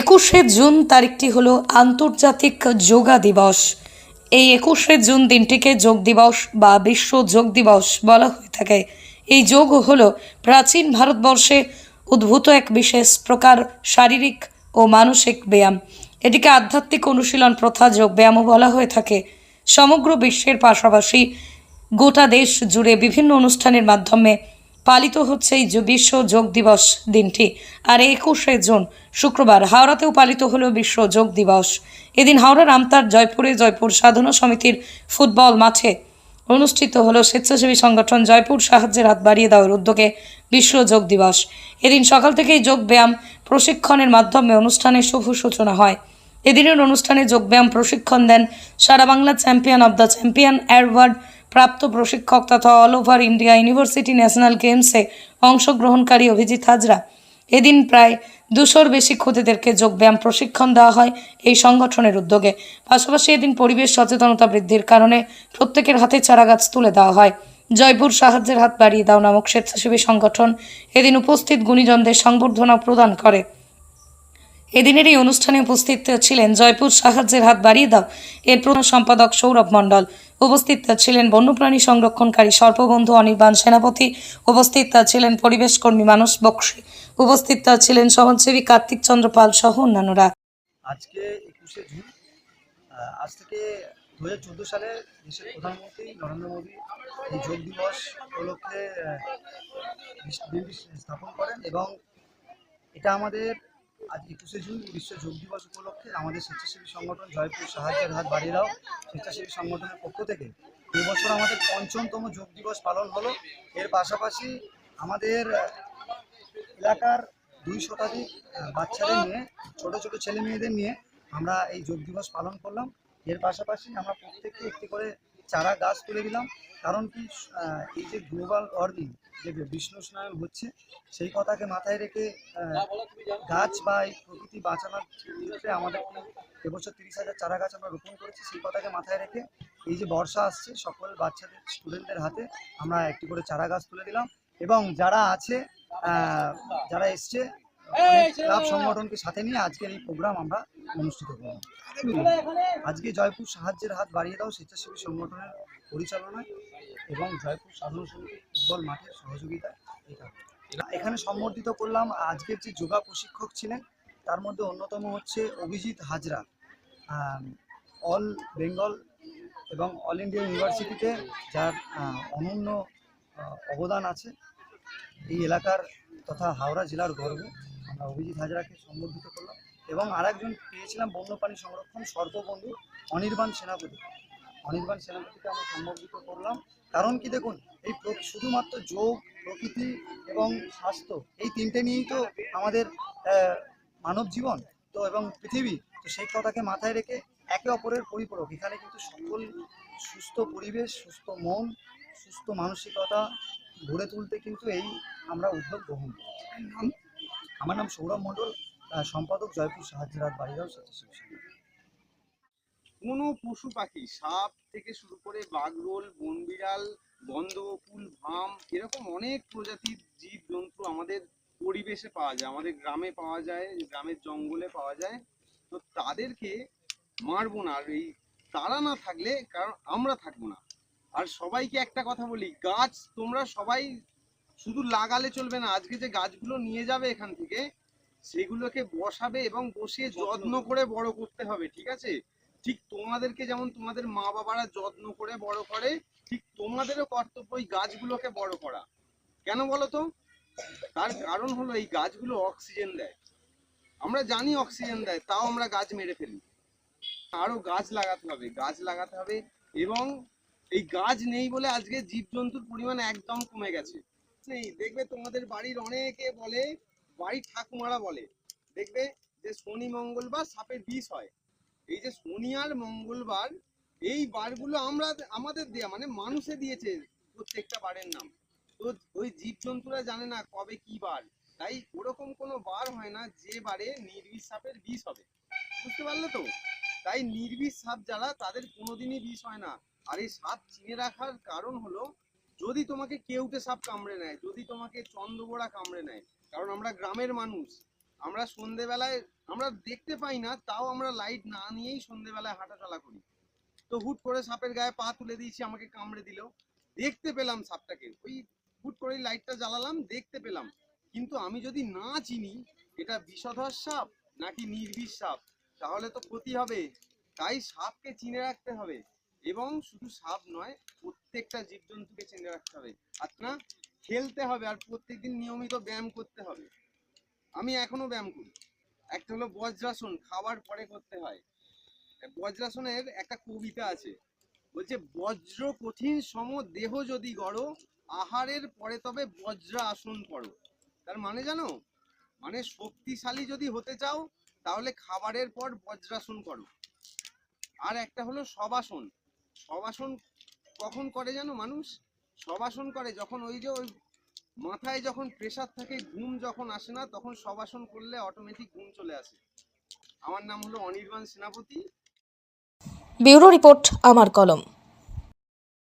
একুশে জুন তারিখটি হলো আন্তর্জাতিক যোগা দিবস। এই একুশে জুন দিনটিকে যোগ দিবস বা বিশ্ব যোগ দিবস বলা হয়ে থাকে। এই যোগ হলো প্রাচীন ভারতবর্ষে উদ্ভূত এক বিশেষ প্রকার শারীরিক ও মানসিক ব্যায়াম। এটিকে আধ্যাত্মিক অনুশীলন প্রথা যোগ ব্যায়ামও বলা হয়ে থাকে। সমগ্র বিশ্বের পাশাপাশি গোটা দেশ জুড়ে বিভিন্ন অনুষ্ঠানের মাধ্যমে পালিত হচ্ছে এই বিশ্ব যোগ দিবস দিনটি। আর একুশে জুন, শুক্রবার হাওড়াতেও পালিত হলো বিশ্ব যোগ দিবস। এদিন হাওড়ার আমতার জয়পুরে জয়পুর সাধনা সমিতির ফুটবল মাঠে অনুষ্ঠিত হলো স্বেচ্ছাসেবী সংগঠন জয়পুর সাহায্যের হাত বাড়িয়ে দেওয়ার উদ্যোগে বিশ্ব যোগ দিবস। এদিন সকাল থেকেই যোগ ব্যায়াম প্রশিক্ষণের মাধ্যমে অনুষ্ঠানের শুভ সূচনা হয়। এদিনের অনুষ্ঠানে যোগব্যায়াম প্রশিক্ষণ দেন সারা Bangla champion of the champion award প্রাপ্ত প্রশিক্ষক তথা all over India university national গেমসে অংশগ্রহণকারী অভিজিৎ হাজরা। এদিন প্রায় দুশোর বেশি খুদেদেরকে যোগব্যায়াম প্রশিক্ষণ দেওয়া হয় এই সংগঠনের উদ্যোগে। পাশাপাশি এদিন পরিবেশ সচেতনতা বৃদ্ধির কারণে প্রত্যেকের হাতে চারা গাছ তুলে দেওয়া হয়। জয়পুর সাহায্যের হাত বাড়িয়ে দাও নামক স্বেচ্ছাসেবী সংগঠন এদিন উপস্থিত গুণীজনদের সংবর্ধনা প্রদান করে। এদিনের এই অনুষ্ঠানে উপস্থিত ছিলেন জয়পুর সাহায্যের হাত বাড়িয়ে দাও এর প্রধান সম্পাদক সৌরভ মণ্ডল। উপস্থিত ছিলেন বন্যপ্রাণী সংরক্ষণকারী সর্পবন্ধু অনির্বাণ সেনাপতি। উপস্থিত ছিলেন পরিবেশ কর্মী মানস বক্সি। উপস্থিত ছিলেন সমাজসেবী কার্তিক চন্দ্র পাল সহ অন্যান্যরা। আজকে একুশে জুন আজ থেকে দু হাজার চোদ্দ সালে দেশের প্রধানমন্ত্রী নরেন্দ্র মোদী এই যোগ দিবস উপলক্ষে স্থাপন করেন এবং এটা আমাদের আজ একুশে জুন বিশ্ব যোগ দিবস উপলক্ষে আমাদের স্বেচ্ছাসেবী সংগঠন জয়পুর সাহায্যের হাত বাড়িয়ে দাও। স্বেচ্ছাসেবী সংগঠনের পক্ষ থেকে এবছর আমাদের পঞ্চমতম যোগ দিবস পালন হলো। এর পাশাপাশি আমাদের এলাকার দুই শতাধিক বাচ্চাদের নিয়ে, ছোট ছোট ছেলে মেয়েদের নিয়ে আমরা এই যোগ দিবস পালন করলাম। এর পাশাপাশি আমরা প্রত্যেককে একটি করে চারা গাছ তুলে দিলাম। কারণ কি এই যে গ্লোবাল ওয়ার্মিং যে বিশ্ব উষ্ণায়ন হচ্ছে, সেই কথাকে মাথায় রেখে গাছ বা এই প্রকৃতি বাঁচানোর ক্ষেত্রে আমাদের এবছর তিরিশ হাজার চারা গাছ আমরা রোপণ করেছি, সেই কথাকে মাথায় রেখে এই যে বর্ষা আসছে, সকল বাচ্চাদের স্টুডেন্টদের হাতে আমরা একটি করে চারা গাছ তুলে দিলাম। এবং যারা আছে যারা এসছে ক্লাব সংগঠনকে সাথে নিয়ে আজকের এই প্রোগ্রাম আমরা অনুষ্ঠিত করলাম আজকে জয়পুর সাহায্যের হাত বাড়িয়ে দাও স্বেচ্ছাসেবী সংগঠনের পরিচালনায় এবং জয়পুর সাধারণ সমিতি ফুটবল মাঠের সহযোগিতায় এটা এখানে সম্বর্ধিত করলাম আজকের যে যোগা প্রশিক্ষক ছিলেন তার মধ্যে অন্যতম হচ্ছে অভিজিৎ হাজরা। অল বেঙ্গল এবং অল ইন্ডিয়া ইউনিভার্সিটিতে যার অনন্য অবদান আছে। এই এলাকার তথা হাওড়া জেলার গর্ব। আমরা অভিজিৎ হাজরাকে সম্বর্ধিত করলাম এবং আরেকজন পেয়েছিলাম বন্যপ্রাণী সংরক্ষণ সর্ববন্ধু অনির্বাণ সেনাপতি। অনির্বাণ সেনাপতিকে আমরা সম্বর্ধিত করলাম। কারণ কি দেখুন, এই শুধুমাত্র যোগ, প্রকৃতি এবং স্বাস্থ্য এই তিনটে নিয়েই তো আমাদের মানব জীবন তো এবং পৃথিবী। তো সেই কথাকে মাথায় রেখে একে অপরের পরিপূরক। এখানে কিন্তু সকল সুস্থ পরিবেশ, সুস্থ মন, সুস্থ মানসিকতা গড়ে তুলতে কিন্তু এই আমরা উদ্যোগ গ্রহণ করেছি। আমার নাম সৌরভ মণ্ডল আহ, সম্পাদক জয়পুর সাহায্যের হাত বাড়িরাও কোনো পশু পাখি সাপ থেকে শুরু করে বাগরোল বনবিড়াল গন্ধ ফুল ভাম এরকম অনেক প্রজাতির জীব জন্তু আমাদের পরিবেশে পাওয়া যায় আমাদের গ্রামে পাওয়া যায় গ্রামের জঙ্গলে পাওয়া যায়। তো তাদেরকে মারবো না আর এই তারা না থাকলে কারণ আমরা থাকব না। আর সবাইকে একটা কথা বলি গাছ তোমরা সবাই শুধু লাগালে চলবে না, আজকে যে গাছগুলো নিয়ে যাবে এখান থেকে, সেগুলোকে বসাবে এবং বসিয়ে যত্ন করে বড় করতে হবে, ঠিক আছে? ঠিক তোমাদেরকে যেমন তোমাদের মা বাবারা যত্ন করে বড় করে, ঠিক তোমাদেরও কর্তব্য এই গাছগুলোকে বড় করা। কেন বলো তো? তার কারণ হলো এই গাছগুলো অক্সিজেন দেয়। আমরা জানি অক্সিজেন দেয়, তাও আমরা গাছ মেরে ফেলি। আরও গাছ লাগাতে হবে, গাছ লাগাতে হবে এবং এই গাছ নেই বলে আজকে জীবজন্তুর পরিমাণ একদম কমে গেছে। নেই দেখবে তোমাদের বাড়ির অনেকে বলে, বাড়ির ঠাকুমারা বলে, দেখবে যে শনি মঙ্গলবার সাপের বিষ হয়। এই যে শনি আর মঙ্গলবার, এই বারগুলো আমরা, আমাদের দেয়া মানে মানুষে দিয়েছে প্রত্যেকটা বারের নাম। তো ওই জীবজন্তুরা জানে না কবে কি বার। তাই ওরকম কোনো বার হয় না যে বারে নির্বিষ সাপের বিষ হবে। বুঝতে পারলে তো? তাই নির্বিষ সাপ যারা, তাদের কোনোদিনই বিষ হয় না। আর এই সাপ চিনে রাখার কারণ হলো যদি তোমাকে কেউটে সাপ কামড়ে নেয়, যদি তোমাকে চন্দ্রবোড়া কামড়ে নেয়, কারণ আমরা গ্রামের মানুষ, আমরা সন্ধেবেলায়, আমরা দেখতে পাই না, তাও আমরা লাইট না নিয়েই সন্ধেবেলায় হাঁটাচলা করি। তো হুট করে সাপের গায়ে পা তুলে দিয়েছি, আমাকে কামড়ে দিল। দেখতে পেলাম সাপটাকে, ওই হুট করে লাইটটা জ্বালালাম, দেখতে পেলাম। কিন্তু আমি যদি না চিনি, এটা বিষধর সাপ নাকি নির্বিষ সাপ, তাহলে তো ক্ষতি হবে। তাই সাপকে চিনে রাখতে হবে। এবং শুধু সাপ নয় প্রত্যেকটা জীবজন্তুকে চিনে রাখতে হবে। আর না খেলতে হবে আর প্রত্যেকদিন নিয়মিত ব্যায়াম করতে হবে। আমি এখনও ব্যায়াম করি। একটা হলো বজ্রাসন খাবার পরে করতে হয়। বজ্রাসনের একটা কবিতা আছে। বলছে, বজ্র কঠিন সম দেহ যদি গড়, আহারের পরে তবে বজ্র আসন করো। তার মানে জানো? মানে শক্তিশালী যদি হতে চাও, তাহলে খাবারের পর বজ্রাসন করো। আর একটা হলো সবাসন। সবাসন কখন করে জানো মানুষ? সবাসন করে। যখন ওই যে ওই মাথায় যখন প্রেশার থাকে, ঘুম যখন আসে না, তখন সবাসন করলে অটোমেটিক ঘুম চলে আসে। আমার নাম হলো অনির্বাণ সেনাপতি। ব্যুরো রিপোর্ট, আমার কলম।